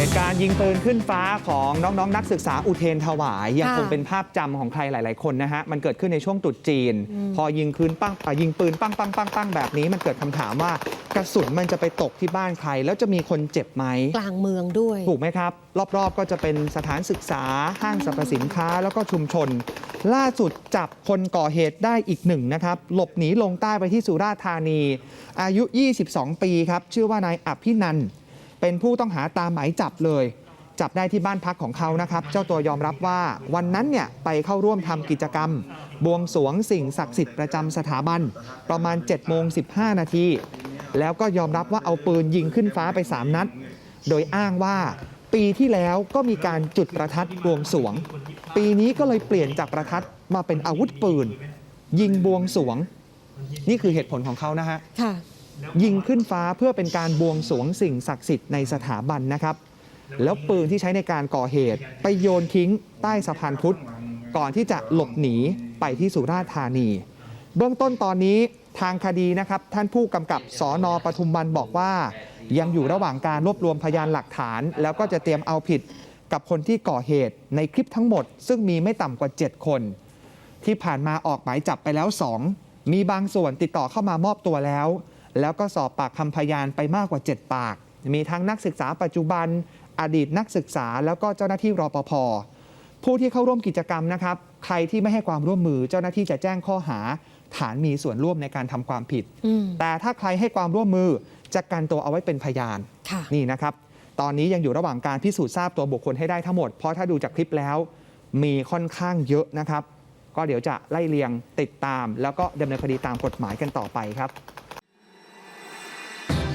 เหตุการณ์ยิงปืนขึ้นฟ้าของน้องๆนนักศึกษาอุเทรนถวาย ยังค่ะคงเป็นภาพจำของใครหลาย ๆ คนนะฮะ มันเกิดขึ้นในช่วงตรุษจีน พอยิงคืนปั้งอะยิงปืนปั้งปั้งปั้งปั้งแบบนี้มันเกิดคำถามว่ากระสุนมันจะไปตกที่บ้านใคร แล้วจะมีคนเจ็บไหมกลางเมืองด้วย ถูกไหมครับ รอบ ๆ ก็จะเป็นสถานศึกษาห้างสรรพสินค้าแล้วก็ชุมชน ล่าสุดจับคนก่อเหตุได้อีกหนึ่งนะครับหลบหนีลงใต้ไปที่สุราษฎร์ธานี อายุ 22 ปีครับชื่อว่านายอภินันท์ เป็นผู้ต้องหาตามหมายจับเลย จับได้ที่บ้านพักของเขานะครับ เจ้าตัวยอมรับว่าวันนั้นเนี่ยไปเข้าร่วมทำกิจกรรม บวงสวงสิ่งศักดิ์สิทธิ์ประจำสถาบัน ประมาณ7โมง15นาที แล้วก็ยอมรับว่าเอาปืนยิงขึ้นฟ้าไป 3 นัด โดยอ้างว่าปีที่แล้วก็มีการจุดประทัดบวงสวง ปีนี้ก็เลยเปลี่ยนจากประทัดมาเป็นอาวุธปืน ยิงบวงสวง นี่คือเหตุผลของเขานะฮะค่ะ ยิงขึ้นฟ้าเพื่อเป็นการบวงสรวงสิ่งศักดิ์สิทธิ์ในสถาบันนะครับ แล้วปืนที่ใช้ในการก่อเหตุ ไปโยนทิ้งใต้สะพานพุทธ ก่อนที่จะหลบหนีไปที่สุราษฎร์ธานี เบื้องต้นตอนนี้ทางคดีนะครับ ท่านผู้กำกับสอนอปทุมวันบอกว่า ยังอยู่ระหว่างการรวบรวมพยานหลักฐาน แล้วก็จะเตรียมเอาผิดกับคนที่ก่อเหตุในคลิปทั้งหมด ซึ่งมีไม่ต่ำกว่า 7 คน ที่ผ่านมาออกหมายจับไปแล้ว 2 มีบางส่วนติดต่อเข้ามามอบตัวแล้ว แล้วก็สอบปากคำพยานไปมากกว่า 7 ปาก มีทั้งนักศึกษาปัจจุบัน อดีตนักศึกษา แล้วก็เจ้าหน้าที่รปภผู้ที่เข้าร่วมกิจกรรมนะครับ ใครที่ไม่ให้ความร่วมมือเจ้าหน้าที่จะแจ้งข้อหา ฐานมีส่วนร่วมในการทำความผิดอืมแต่ถ้าใครให้ความร่วมมือจะกันตัวเอาไว้เป็นพยานค่ะนี่นะครับ ตอนนี้ยังอยู่ระหว่างการพิสูจน์ทราบตัวบุคคลให้ได้ทั้งหมด เพราะถ้าดูจากคลิปแล้ว มีค่อนข้างเยอะนะครับ ก็เดี๋ยวจะไล่เลียงติดตาม แล้วก็ดำเนินคดีตามกฎหมายกันต่อไปครับ